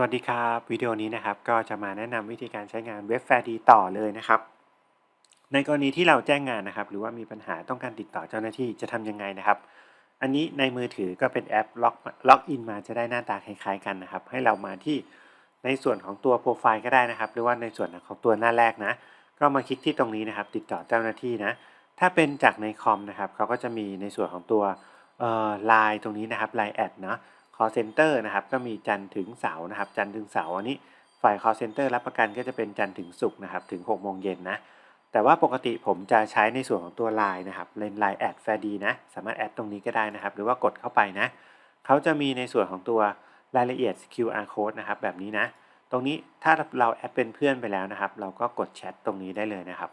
วัสดีครับวิดีโอนี้นะครับก็จะมาแนะนำวิธีการใช้งานเว็บแฟร์ดีต่อเลยนะครับ ในกรณีที่เราแจ้งงานนะครับ หรือว่ามีปัญหาต้องการติดต่อเจ้าหน้าที่จะทำยังไงนะครับ อันนี้ในมือถือก็เป็นแอปล็อกล็อกอินมาจะได้หน้าตาคล้ายๆกันนะครับ ให้เรามาที่ในส่วนของตัวโปรไฟล์ก็ได้นะครับ หรือว่าในส่วนของตัวหน้าแรกนะ ก็มาคลิกที่ตรงนี้นะครับ ติดต่อเจ้าหน้าที่นะถ้าเป็นจากในคอมนะครับเขาก็จะมีในส่วนของตัวไลน์ตรงนี้นะครับไลน์แอดเนาะ call center นะครับก็มีจันทร์ถึงเสาร์นะครับจันทร์ถึงเสาร์อันนี้ฝ่าย call center รับประกันก็จะเป็นจันทร์ถึงศุกร์นะครับถึง6โมงเย็นนะแต่ว่าปกติผมจะใช้ในส่วนของตัว Line นะครับเลนไลน์แอดแฟดีนะสามารถแอดตรงนี้ก็ได้นะครับ หรือว่ากดเข้าไปนะเขาจะมีในส่วนของตัวรายละเอียด QR code นะครับแบบนี้นะ ตรงนี้ถ้าเราแอดเป็นเพื่อนไปแล้วนะครับ เราก็กดแชทตรงนี้ได้เลยนะครับ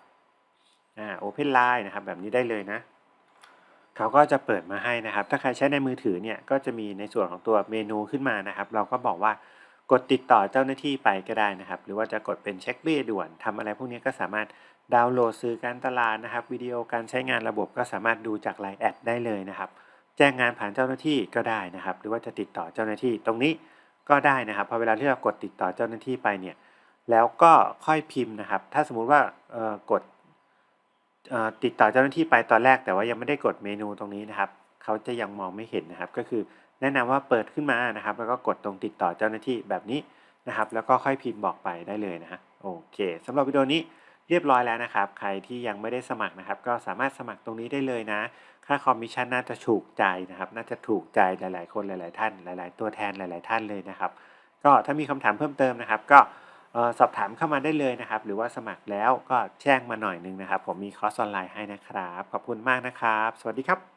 อ่า Open Line นะครับแบบนี้ได้เลยนะ เขาก็จะเปิดมาให้นะครับ ถ้าใครใช้ในมือถือเนี่ยก็จะมีในส่วนของตัวเมนูขึ้นมานะครับ เราก็บอกว่ากดติดต่อเจ้าหน้าที่ไปก็ได้นะครับ หรือว่าจะกดเป็นเช็คเบี้ยด่วนทำอะไรพวกนี้ก็สามารถดาวน์โหลดซื้อการตลาดนะครับ วิดีโอการใช้งานระบบก็สามารถดูจากไลน์แอดได้เลยนะครับ แจ้งงานผ่านเจ้าหน้าที่ก็ได้นะครับ หรือว่าจะติดต่อเจ้าหน้าที่ตรงนี้ก็ได้นะครับพอเวลาที่เรากดติดต่อเจ้าหน้าที่ไปเนี่ยแล้วก็ค่อยพิมพ์นะครับ ถ้าสมมุติว่ากด ติดต่อเจ้าหน้าที่ไปตอนแรกแต่ว่ายังไม่ได้กดเมนูตรงนี้นะครับ เขาจะยังมองไม่เห็นนะครับ ก็คือแนะนำว่าเปิดขึ้นมานะครับ แล้วก็กดตรงติดต่อเจ้าหน้าที่แบบนี้นะครับ แล้วก็ค่อยพิมพ์บอกไปได้เลยนะฮะโอเคสำหรับวิดีโอนี้เรียบร้อยแล้วนะครับ ใครที่ยังไม่ได้สมัครนะครับ ก็สามารถสมัครตรงนี้ได้เลยนะ ค่าคอมมิชชั่นน่าจะถูกใจนะครับ น่าจะถูกใจหลาย ๆ คนหลาย ๆ ท่าน หลาย ๆ ตัวแทนหลาย ๆ ท่านเลยนะครับ ก็ถ้ามีคำถามเพิ่มเติมนะครับ ก็ สอบถามเข้ามาได้เลยนะครับ หรือว่าสมัครแล้วก็แจ้งมาหน่อยนึงนะครับ ผมมีคอร์สออนไลน์ให้นะครับ ขอบคุณมากนะครับ สวัสดีครับ